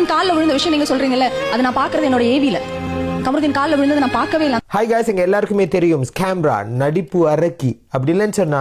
கமருதீன் காலில் விழுந்த விஷயம் நீங்க சொல்றீங்கல்ல அதை நான் பாக்குறது என்னோட ஏவில கமருதீன் காலில் விழுந்தது நான் பார்க்கவே இல்லை. ஹாய் காய்ஸ் எங்க எல்லாருக்குமே தெரியும். ஸ்கேம்ரா நடிப்பு அரக்கி. அப்படி இல்லைன்னு சொன்னா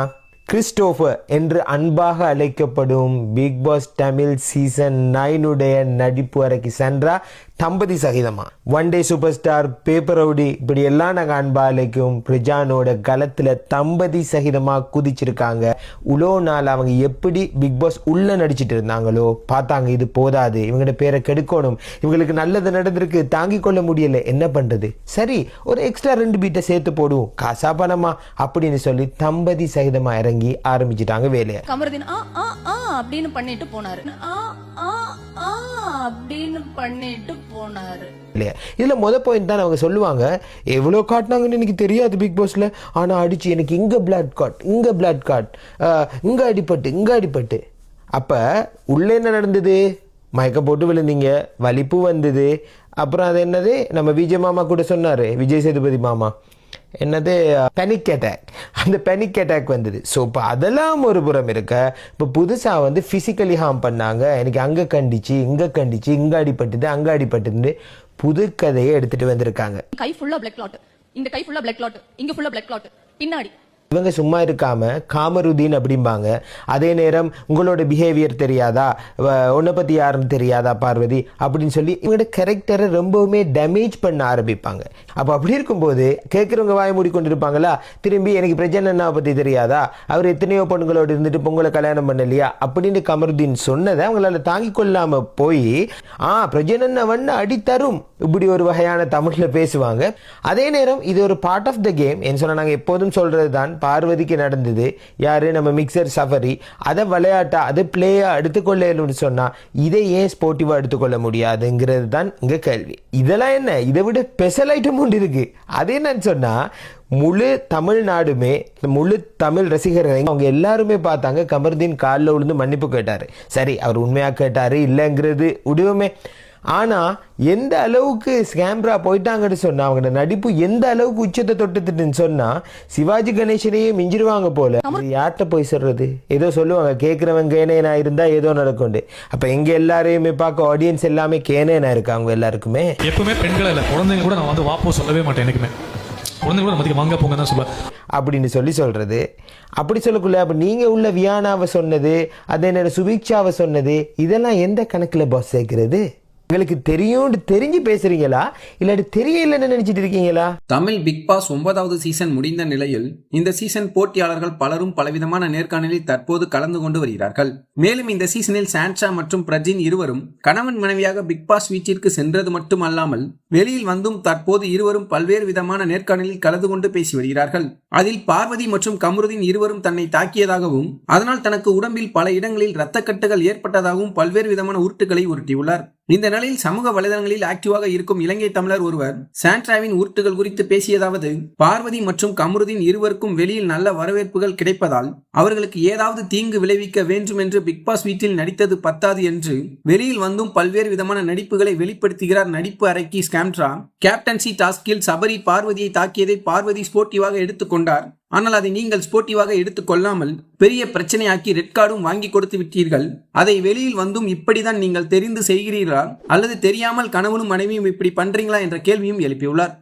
கிறிஸ்டோஃபர் என்று அன்பாக அழைக்கப்படும் பிக் பாஸ் தமிழ் சீசன் நைனுடைய நடிப்பு அரக்கி. சந்திரா தம்பதி சகிதமா ஒன் டே சூப்பர் ஸ்டார் பேப்பரவுடி இப்படி எல்லாம் நாங்கள் அன்பாலைக்கும் பிரிஜானோட களத்தில் தம்பதி சகிதமாக குதிச்சிருக்காங்க. உலோ நாள் அவங்க எப்படி பிக் பாஸ் உள்ள நடிச்சிட்டு இருந்தாங்களோ பார்த்தாங்க இது போதாது. இவங்களோட பேரை கெடுக்கணும். இவங்களுக்கு நல்லது நடந்திருக்கு தாங்கிக் கொள்ள முடியல. என்ன பண்ணுறது சரி ஒரு எக்ஸ்ட்ரா ரெண்டு பீட்டை சேர்த்து போடுவோம். காசா பணமா? அப்படின்னு சொல்லி தம்பதி சகிதமாக இறங்கி ஆரம்பிச்சிட்டாங்க வேலையை. கமருதீன் ஆ ஆ அப்படின்னு பண்ணிட்டு போனாரு. ஆ ஆ அப்படின்னு பண்ணிட்டு இல்லையா? இதுல முத பாயிண்ட் தான் அவங்க சொல்லுவாங்க எவ்வளோ காட்டினாங்கன்னு எனக்கு தெரியாது பிக் பாஸ்ல ஆனா அடிச்சு எனக்கு இங்க பிளாட் காட் இங்க பிளாட் காட் இங்க அடிப்பட்டு இங்க அடிப்பட்டு அப்ப உள்ள என்ன நடந்தது? மயக்கம் போட்டு விழுந்தீங்க வலிப்பு வந்தது. அப்புறம் அது என்னது? நம்ம விஜய் மாமா கூட சொன்னாரு விஜய் சேதுபதி மாமா என்னது பெனிக் அட்டாக் அந்த பெனிக் அட்டாக் வந்தது. ஸோ இப்போ அதெல்லாம் ஒரு புறம் இருக்க இப்போ புதுசாக வந்து ஃபிசிக்கலி ஹார்ம் பண்ணாங்க. எனக்கு அங்கே கண்டிச்சு இங்கே கண்டிச்சு இங்கே அடிபட்டுது அங்கே அடிபட்டுது புது கதையை எடுத்துட்டு வந்திருக்காங்க. கை ஃபுல்லாக பிளட் கிளாட் இந்த கை ஃபுல்லாக பிளட் கிளாட் இங்கே ஃபுல்லாக பிளட் கிளாட் பின்னாடி. இவங்க சும்மா இருக்காமல் காமருதீன் அப்படிம்பாங்க. அதே நேரம் உங்களோட பிஹேவியர் தெரியாதா? வ- உன்னை பற்றி யாருன்னு தெரியாதா பார்வதி? அப்படின்னு சொல்லி இவங்களோட கேரக்டரை ரொம்பவுமே டேமேஜ் பண்ண ஆரம்பிப்பாங்க. அப்போ அப்படி இருக்கும்போது கேட்குறவங்க வாய மூடி கொண்டு இருப்பாங்களா திரும்பி எனக்கு பிரச்சனை என்ன பற்றி தெரியாதா? அவர் எத்தனையோ பொண்ணுங்களோடு இருந்துட்டு பொங்கலை கல்யாணம் பண்ணலையா? அப்படின்னு கமருதீன் சொன்னதை அவங்களால தாங்கிக் கொள்ளாமல் போய் ஆ பிரஜனவன் அடி தரும் இப்படி ஒரு வகையான தமிழில் பேசுவாங்க. அதே நேரம் இது ஒரு பார்ட் ஆஃப் த கேம் என்ன சொன்னால் நாங்கள் எப்போதும் சொல்கிறது தான் பார்வதிக்கு நடந்தது. யார்? நம்ம மிக்சர் சஃபரி. அதை விளையாட்டா? அது பிளேயாக எடுத்துக்கொள்ளணும்னு சொன்னால் இதை ஏன் ஸ்போர்ட்டிவாக எடுத்துக்கொள்ள முடியாதுங்கிறது தான் இங்கே கேள்வி. இதெல்லாம் என்ன? இதை விட ஸ்பெஷல் ஐட்டம் ஒன்று இருக்குது அது என்னன்னு சொன்னால் முழு தமிழ்நாடுமே முழு தமிழ் ரசிகர்கள் அவங்க எல்லாருமே பார்த்தாங்க. கமருதீன் காலில் விழுந்து மன்னிப்பு கேட்டார். சரி அவர் உண்மையாக கேட்டார்? இல்லைங்கிறது உடவுமே. ஆனா எந்த அளவுக்கு ஸ்கேம்ரா போயிட்டாங்கன்னு சொன்னா அவங்க நடிப்பு எந்த அளவுக்கு உச்சத்தை தொட்டுட்டுன்னு சொன்னா சிவாஜி கணேசனையே மிஞ்சிருவாங்க போல. யார்கிட்ட போய் சொல்றது? ஏதோ சொல்லுவாங்க கேட்கிறவன் கேனேனா இருந்தா ஏதோ நடக்கும்ண்டு அப்ப எங்க எல்லாரையுமே பார்க்க ஆடியன்ஸ் எல்லாமே கேனேனா இருக்காங்க எல்லாருக்குமே? எப்பவுமே பெண்களை இல்லை குழந்தைங்க கூட நான் வந்து வாப்போ சொல்லவே மாட்டேன் எனக்குமே. குழந்தைங்க கூட மதிக்க வாங்க போங்க தான் சொல்லுவேன் அப்படின்னு சொல்லி சொல்றது. அப்படி சொல்லக்குள்ள அப்ப நீங்க உள்ள வியானாவை சொன்னது அதே நேரம் சுபிக்ஷாவை சொன்னது இதெல்லாம் எந்த கணக்குல பாஸ் சேர்க்கிறது? உங்களுக்கு தெரியும்னு தெரிஞ்சு பேசுறீங்களா? இல்லாட்டி தெரியலன்னு நினைச்சிட்டு இருக்கீங்களா? தமிழ் பிக் பாஸ் ஒன்பதாவது சீசன் முடிந்த நிலையில் இந்த சீசன் போட்டியாளர்கள் பலரும் பலவிதமான நேர்காணலில் தற்போது கலந்து கொண்டு வருகிறார்கள். மேலும் இந்த சீசனில் சான்ஷா மற்றும் பிரஜின் இருவரும் கணவன் மனைவியாக பிக் பாஸ் வீட்டிற்கு சென்றது மட்டுமல்லாமல் வெளியில் வந்தும் தற்போது இருவரும் பல்வேறு விதமான நேர்காணலில் கலந்து கொண்டு பேசி வருகிறார்கள். அதில் பார்வதி மற்றும் கமருதீன் இருவரும் தன்னை தாக்கியதாகவும் அதனால் தனக்கு உடம்பில் பல இடங்களில் இரத்தக்கட்டுகள் ஏற்பட்டதாகவும் பல்வேறு விதமான உருட்டுகளை உருட்டியுள்ளார். இந்த நிலையில் சமூக வலைதளங்களில் ஆக்டிவாக இருக்கும் இலங்கை தமிழர் ஒருவர் சாண்ட்ராவின் உருட்டுகள் குறித்து பேசியதாவது பார்வதி மற்றும் கமருதீன் இருவருக்கும் வெளியில் நல்ல வரவேற்புகள் கிடைப்பதால் அவர்களுக்கு ஏதாவது தீங்கு விளைவிக்க வேண்டும் என்று பிக் பாஸ் வீட்டில் நடித்தது பத்தாது என்று வெளியில் வந்தும் பல்வேறு விதமான நடிப்புகளை வெளிப்படுத்துகிறார் நடிப்பு அறைக்கு ஸ்கேம்ட்ரா. கேப்டன்சி டாஸ்கில் சபரி பார்வதியை தாக்கியதை பார்வதி ஸ்போர்ட்டிவாக எடுத்துக்கொண்டார் ஆனால் அதை நீங்கள் ஸ்போர்ட்டிவாக எடுத்துக்கொள்ளாமல் பெரிய பிரச்சனையாக்கி ரெட் கார்டும் வாங்கி கொடுத்து விட்டீர்கள். அதை வெளியில் வந்தும் இப்படிதான் நீங்கள் தெரிந்து செய்கிறீர்களா? அல்லது தெரியாமல் கணவனும் மனைவியும் இப்படி பண்றீங்களா? என்ற கேள்வியும் எழுப்பியுள்ளார்.